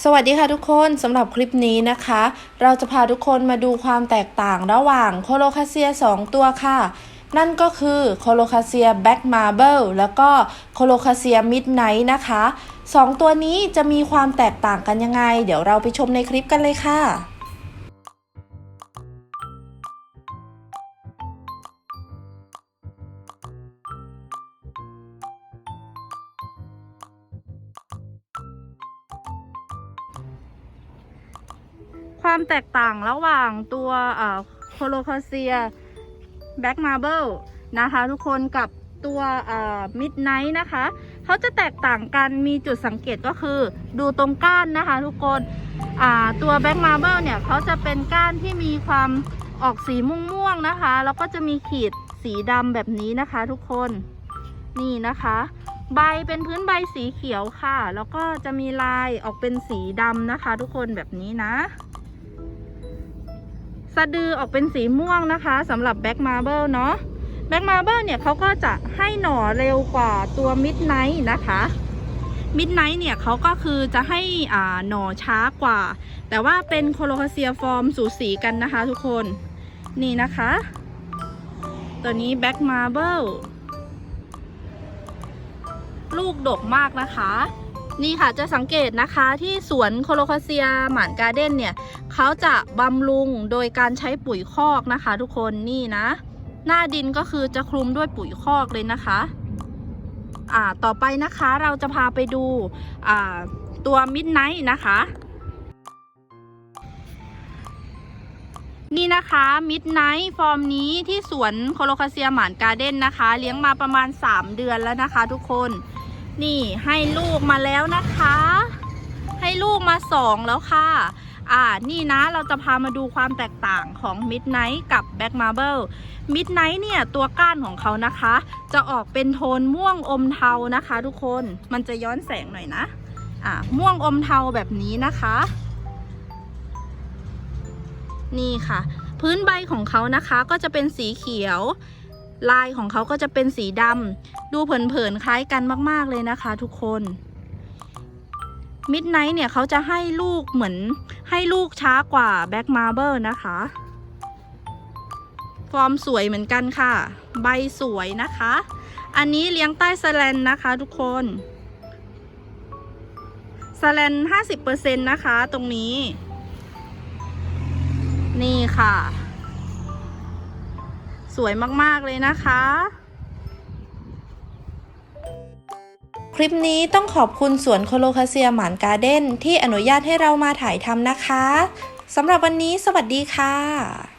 สวัสดีค่ะทุกคนสำหรับคลิปนี้นะคะ เราจะพาทุกคนมาดูความแตกต่างระหว่างโคโลคาเซีย 2 ตัวค่ะ นั่นก็คือโคโลคาเซียแบ็กมาร์เบิลแล้วก็โคโลคาเซียมิดไนท์นะคะ 2 ตัวนี้จะมีความแตกต่างกันยังไง เดี๋ยวเราไปชมในคลิปกันเลยค่ะ ความแตกต่างระหว่างตัวโคโลคาเซียแบ็กมาร์เบิลนะคะ ทุกคนกับตัวมิดไนท์นะคะ เขาจะแตกต่างกันมีจุดสังเกตก็คือดูตรงก้านนะคะทุกคนตัวแบ็กมาร์เบิลเนี่ยเขาจะเป็นก้านที่มีความออกสีม่วงๆนะคะ แล้วก็จะมีขีดสีดำแบบนี้นะคะ ทุกคนนี่นะคะ ใบเป็นพื้นใบสีเขียวค่ะ แล้วก็จะมีลายออกเป็นสีดำนะคะ ทุกคนแบบนี้นะ สะดือออกเป็นสีม่วงนะคะสำหรับแบ็กมาร์เบิลเนาะแบ็กมาร์เบิลเนี่ยเขาก็จะให้หน่อเร็วกว่าตัวมิดไนท์นะคะมิดไนท์เนี่ยเขาก็คือจะให้อ่าหน่อช้ากว่า แต่ว่าเป็นโคโลคาเซียฟอร์มสูสีกันนะคะทุกคนนี่นะคะ ตัวนี้แบ็กมาร์เบิลลูกดกมากนะคะ นี่ค่ะจะสังเกตนะคะที่สวนโคโลคาเซียหมานการ์เด้นเนี่ยเขาจะบำรุงโดยการใช้ปุ๋ยคอกนะคะ ทุกคนนี่นะ หน้าดินก็คือจะคลุมด้วยปุ๋ยคอกเลยนะคะอ่าต่อไปนะคะเราจะพาไปดูอ่าตัวมิดไนท์นะคะ นี่นะคะมิดไนท์ฟอร์มนี้ที่สวนโคโลคาเซียหมานการ์เด้นนะคะ เลี้ยงมาประมาณ 3 เดือนแล้วนะคะทุกคน นี่ให้ลูกมาแล้วนะคะ ให้ลูกมาสองแล้วค่ะ อ่า นี่นะเราจะพามาดูความแตกต่างของ Midnight กับ Black Marble Midnight เนี่ยตัวก้านของเขานะคะ จะออกเป็นโทนม่วงอมเทานะคะทุกคน มันจะย้อนแสงหน่อยนะ อ่า ม่วงอมเทาแบบนี้นะคะ นี่ค่ะ พื้นใบของเขานะคะก็จะเป็นสีเขียว ลายของเขาก็จะเป็นสีดำดูเผินๆคล้ายกันมากๆเลยนะคะ ทุกคนมิดไนท์เนี่ยเขาจะให้ลูกเหมือนให้ลูกช้ากว่าแบ็กมาเบิลนะคะ ฟอร์มสวยเหมือนกันค่ะ ใบสวยนะคะ อันนี้เลี้ยงใต้สแลนนะคะทุกคนสแลน50%นะคะตรงนี้ นี่ค่ะ สวยมาก ๆ เลยนะคะ คลิปนี้ต้องขอบคุณสวนโคโลคาเซียหมานการ์เด้นที่อนุญาตให้เรามาถ่ายทำนะคะสำหรับวันนี้สวัสดีค่ะ